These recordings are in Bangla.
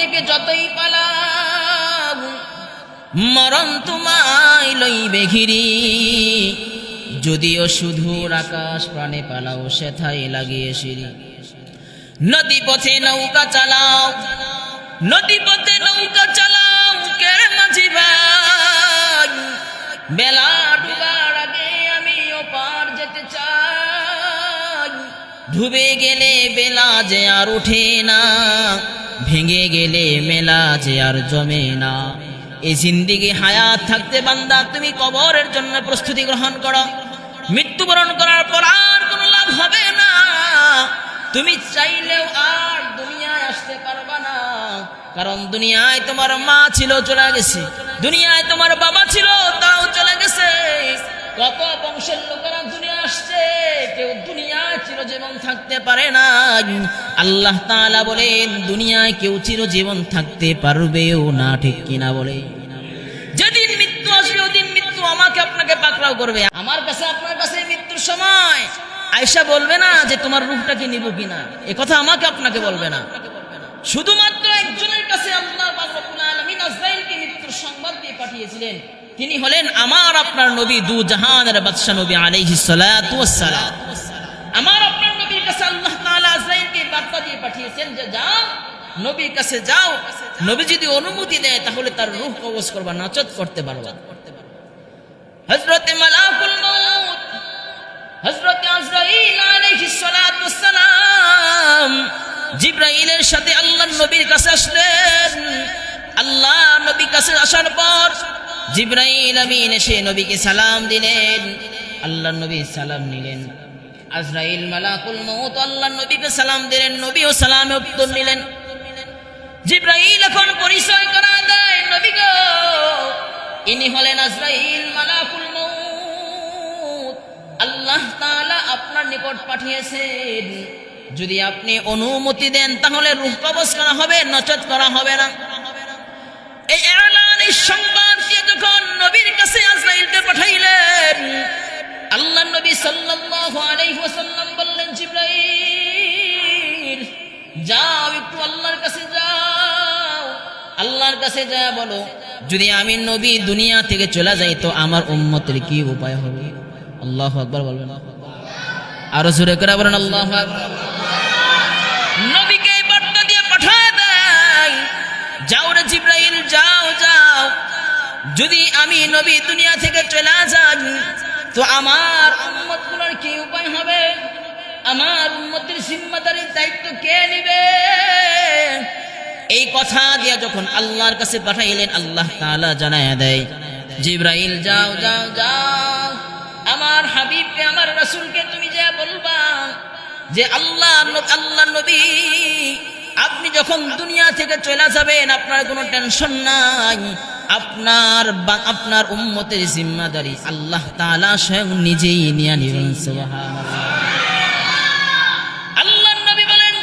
থেকে যতই পালাব মরণ তোমায় লইবে ঘিরি। যদিও শুধুর আকাশ প্রাণে পালাও, সেথায় লাগিয়ে সিঁড়ি। নদী পথে নৌকা চালাও, নদী পথে নৌকা চালাও কে মাঝি ভাই। বেলা ডুবার আগে আমি ওপার যেতে চাই। ডুবে গেলে বেলা যে আর ওঠে না ভেঙে গেলে মেলা যে আর জমে না। এই জিন্দিগি হায়াত থাকতে বান্দা, তুমি কবরের জন্য প্রস্তুতি গ্রহণ করো। মৃত্যুবরণ করার পর আর কোনো লাভ হবে না। তুমি চাইলেও আর দুনিয়ায় আসতে পারবা না। কারণ দুনিয়ায় তোমার মা ছিল, চলে গেছে। দুনিয়ায় তোমার বাবা ছিল, তাও চলে গেছে। কত বংশের লোকেরা দুনিয়া আসছে। কেউ দুনিয়ায় চিরজীবন থাকতে পারে না। আল্লাহ তাআলা বলেন, দুনিয়ায় কেউ চিরজীবন থাকতে পারবেও না, ঠিক কিনা বলে? যেদিন মৃত্যু আসবে, ওদিন মৃত্যু আমাকে আপনাকে পাকড়াও করবে। আমার কাছে, আপনার কাছে মৃত্যুর সময়। আয়সা বলবে না যে তোমার রূপটাকে নিব কিনা। এ কথা আমাকে আপনাকে বলবে না। শুধুমাত্র একজনের কাছে আল্লাহ মৃত্যুর সংবাদ দিয়ে পাঠিয়েছিলেন। তিনি হলেন আমার আপনার নবী, দু জাহানের বাদশা নবী আলাইহিস সালাতু সালাম। আমার আপনার নবীর কাছে আল্লাহ তাআলা বার্তা দিয়ে পাঠিয়েছেন যে যাও, নবীর কাছে যাও। নবী যদি অনুমতি দেয়, তাহলে তার রূহ কবজ করবা, নাচত করতে পারবা। হযরত মালাকুল মউত, হযরত আজরাইল আলাইহিস সালাতু সালাম জিব্রাইলের সাথে আল্লাহর নবীর কাছে আসলেন। আল্লাহ নবীর কাছে আসার পর জিব্রাইল আমিন এসে নবীকে সালাম দিলেন। আল্লাহর নবী সালাম নিলেন। আজরাইল মালাকুল মউত আল্লাহর নবীকে সালাম দিলেন, নবীও সালামে উত্তর নিলেন। জিব্রাইল এখন পরিচয় করা দেয় নবী ইনি হলেন আজরাইল মালাকুল মউত। আল্লাহ তাআলা আপনার নিকট পাঠিয়েছেন। যদি আপনি অনুমতি দেন, তাহলে রূহ কবজ করা হবে নচত করা হবে না। এই এলান, এই সংবাদ সাল্লাল্লাহু আলাইহি ওয়াসাল্লাম বললেন, জিব্রাইল, যাও, একটু আল্লাহর কাছে যাও। আল্লাহর কাছে যা বলো। যদি আমি নবী দুনিয়া থেকে চলে যাই, তো আমার উম্মতের কি উপায় হবে? আল্লাহু আকবার বলবেন। আরও জোরে করে বলেন, আল্লাহু নবীকে বার্তা দিয়ে পাঠায় দেয়, যাও রে জিব্রাইল, যাও যাও। যদি আমি নবী দুনিয়া থেকে চলে যাই তো আমার উম্মতগুলোর কি উপায় হবে? আমার উন্মতির জিম্মাদারির দায়িত্ব কে নিবে? এই কথা দিয়ে যখন আল্লাহর কাছে পাঠাইলেন, আল্লাহ তাআলা জানায়া দেয়, জিব্রাইল, যাও যাও যাও। আমার হাবিবকে, আমার রাসূলকে তুমি যা বলবা, যে আল্লাহ আল্লাহ নবী, আপনি যখন দুনিয়া থেকে চলে যাবেন, আপনার কোনো টেনশন নাই। আপনার আপনার উম্মতের জিম্মাদারি আল্লাহ তালা স্বয়ং নিজেই নিয়ে নিবেন আল্লাহ নবী বলেন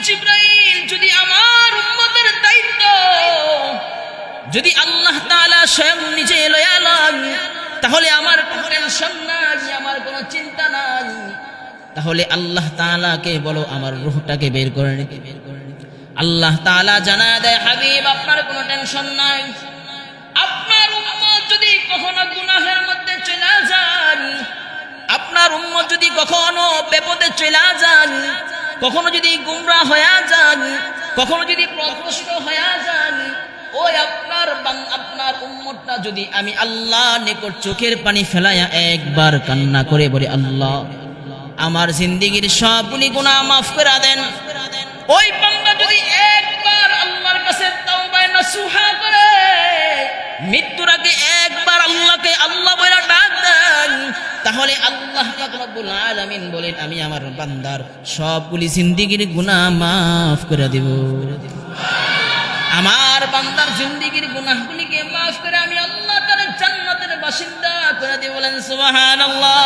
যদি আমার উম্মতের দায়িত্ব, যদি আল্লাহ তালা স্বয়ং নিজে লয়া লন তাহলে আমার কোনো টেনশন আমার কোনো চিন্তা নাই। তাহলে আল্লাহ তাআলাকে বলো, আমার রুহটাকে বের করে নিতে আল্লাহ তালা জানা দেয়, হাবিব, আপনার কোনো টেনশন নাই। মধ্যে চলে যান। আপনার উম্মত যদি কখনো বেপদে চলে যান, কখনো যদি গুমরা হয়ে যান, কখনো যদি প্রকৃষ্ট হয়ে যান, ওই আপনার আপনার উম্মতটা যদি আমি আল্লাহ নিকট চোখের পানি ফেলাইয়া একবার কান্না করে বলি, আল্লাহ, আমার জিন্দিগির সবগুলি গুনাহ মাফ করে দেন। ওই তাহলে আল্লাহ রব্বুল আলামিন বলেন, আমি আমার বান্দার সবগুলি জিন্দিগির গুনাহ মাফ করে দেব। আমার বান্দার জিন্দিগির গুনাহগুলিকে মাফ করে আমি আল্লাহ তাআলা জান্নাতের বাসিন্দা করে দেব বলেন, সুবহানাল্লাহ।